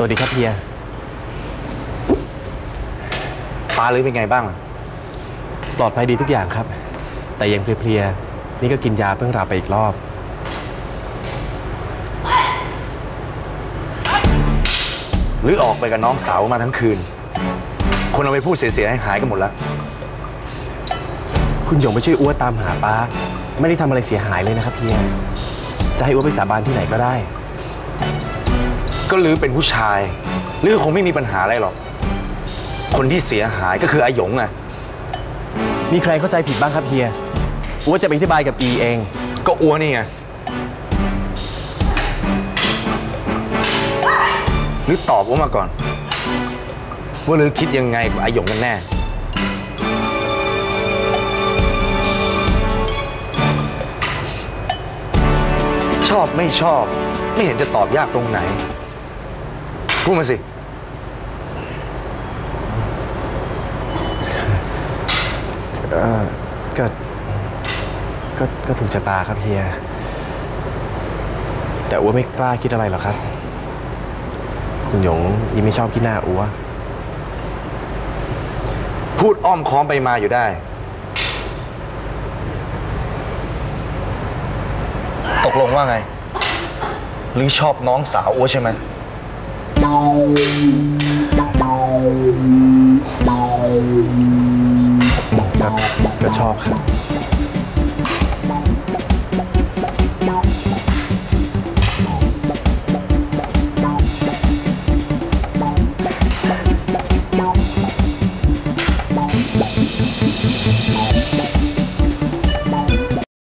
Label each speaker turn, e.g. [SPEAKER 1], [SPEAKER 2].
[SPEAKER 1] สวัสดีครับเฮีย
[SPEAKER 2] ปลาลือเป็นไงบ้าง
[SPEAKER 1] ปลอดภัยดีทุกอย่างครับ แต่ยังเพลียๆ นี่ก็กินยาเพิ่งหลับไปอีกรอบ
[SPEAKER 2] หรือออกไปกับน้องสาวมาทั้งคืน คนเอาไปพูดเสียๆให้หายกันหมดแล้ว
[SPEAKER 1] คุณหยงไปช่วยอ้วตามหาป้า ไม่ได้ทำอะไรเสียหายเลยนะครับเฮีย จะให้อ้วไปสาบานที่ไหนก็ได้
[SPEAKER 2] ก็ลือเป็นผู้ชายลือคงไม่มีปัญหาอะไรหรอก คนที่เสียหายก็คืออาหยงอะ
[SPEAKER 1] มีใครเข้าใจผิดบ้างครับเฮียอ้วจะไปอธิบายกับอีเอง
[SPEAKER 2] ก็อ้วนนี่ไงหรือตอบอ้วมาก่อน ว่าลือคิดยังไงกับอาหยงกันแน่ชอบไม่ชอบ ไม่เห็นจะตอบยากตรงไหน พูดมาสิ
[SPEAKER 1] ก็ก็ ก็ถูกชะตาครับเฮีย แต่อ้วไม่กล้าคิดอะไรหรอกครับ คุณหยงอีไม่ชอบขี้หน้าอ้ว
[SPEAKER 2] พูดอ้อมค้อมไปมาอยู่ได้ ตกลงว่าไง หรือชอบน้องสาวอ้วใช่ไหม
[SPEAKER 1] ครับ ก็ชอบครับ